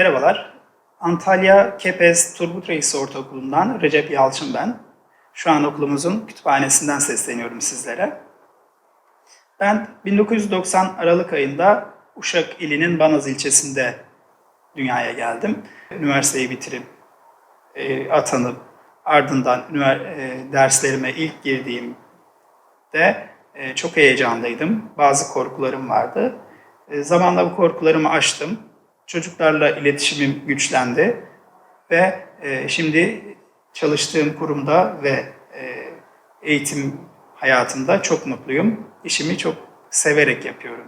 Merhabalar. Antalya Kepez Turgut Reis Ortaokulu'ndan Recep Yalçın ben. Şu an okulumuzun kütüphanesinden sesleniyorum sizlere. Ben 1990 Aralık ayında Uşak ilinin Banaz ilçesinde dünyaya geldim. Üniversiteyi bitirip e, atanıp ardından e, derslerime ilk girdiğimde e, çok heyecanlıydım. Bazı korkularım vardı. E, zamanla bu korkularımı aştım. Çocuklarla iletişimim güçlendi ve e, şimdi çalıştığım kurumda ve e, eğitim hayatımda çok mutluyum. İşimi çok severek yapıyorum.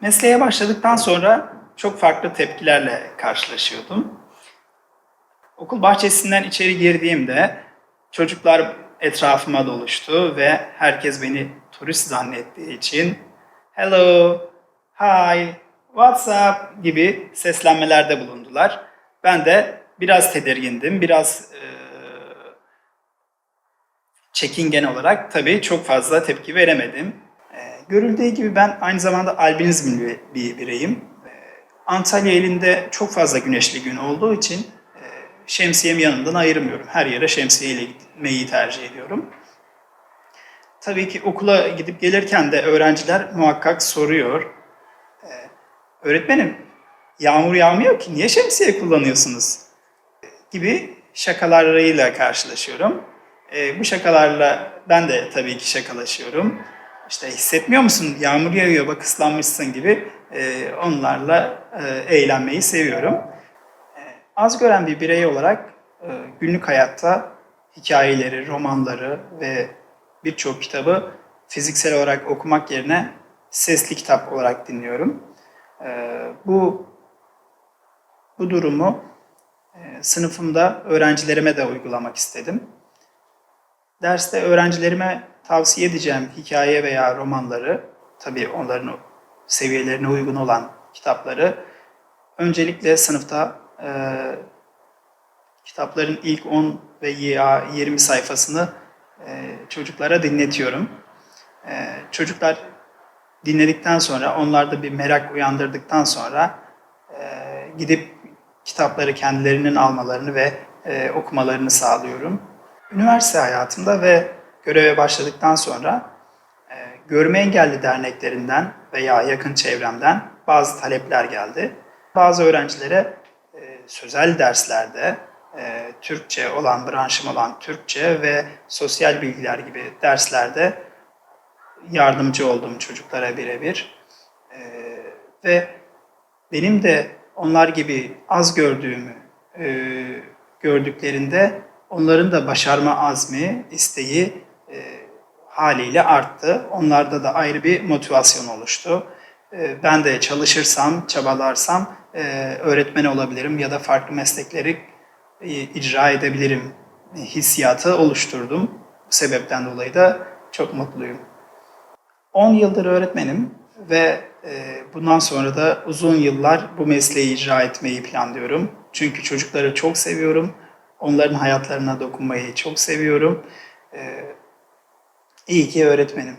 Mesleğe başladıktan sonra çok farklı tepkilerle karşılaşıyordum. Okul bahçesinden içeri girdiğimde çocuklar etrafıma doluştu ve herkes beni turist zannettiği için hello, hi, what's up gibi seslenmelerde bulundular. Ben de biraz tedirgindim, biraz eee, çekingen olarak tabii çok fazla tepki veremedim. Eee, görüldüğü gibi ben aynı zamanda albinizmli bir bireyim. Eee, Antalya elinde çok fazla güneşli gün olduğu için eee, şemsiyemi yanımdan ayırmıyorum. Her yere şemsiyeyle gitmeyi tercih ediyorum. Tabii ki okula gidip gelirken de öğrenciler muhakkak soruyor. Öğretmenim yağmur yağmıyor ki niye şemsiye kullanıyorsunuz? Gibi şakalarıyla karşılaşıyorum. Ee, bu şakalarla ben de tabii ki şakalaşıyorum. İşte hissetmiyor musun yağmur yağıyor bak ıslanmışsın gibi e, onlarla e, eğlenmeyi seviyorum. E, az gören bir birey olarak e, günlük hayatta hikayeleri, romanları ve birçok kitabı fiziksel olarak okumak yerine sesli kitap olarak dinliyorum. E, bu bu durumu e, sınıfımda öğrencilerime de uygulamak istedim. Derste öğrencilerime tavsiye edeceğim hikaye veya romanları, tabii onların seviyelerine uygun olan kitapları öncelikle sınıfta e, kitapların ilk 10 ve ya 20 sayfasını e, çocuklara dinletiyorum. E, çocuklar dinledikten sonra, onlarda bir merak uyandırdıktan sonra e, gidip kitapları kendilerinin almalarını ve e, okumalarını sağlıyorum. Üniversite hayatımda ve göreve başladıktan sonra e, görme engelli derneklerinden veya yakın çevremden bazı talepler geldi. Bazı öğrencilere e, sözel derslerde e, Türkçe olan, branşım olan Türkçe ve sosyal bilgiler gibi derslerde yardımcı oldum çocuklara birebir. E, ve benim de onlar gibi az gördüğümü e, gördüklerinde onların da başarma azmi, isteği e, haliyle arttı. Onlarda da ayrı bir motivasyon oluştu. E, ben de çalışırsam, çabalarsam e, öğretmen olabilirim ya da farklı meslekleri e, icra edebilirim hissiyatı oluşturdum. Bu sebepten dolayı da çok mutluyum. 10 yıldır öğretmenim ve e, bundan sonra da uzun yıllar bu mesleği icra etmeyi planlıyorum. Çünkü çocukları çok seviyorum. Onların hayatlarına dokunmayı çok seviyorum. E, iyi ki öğretmenim.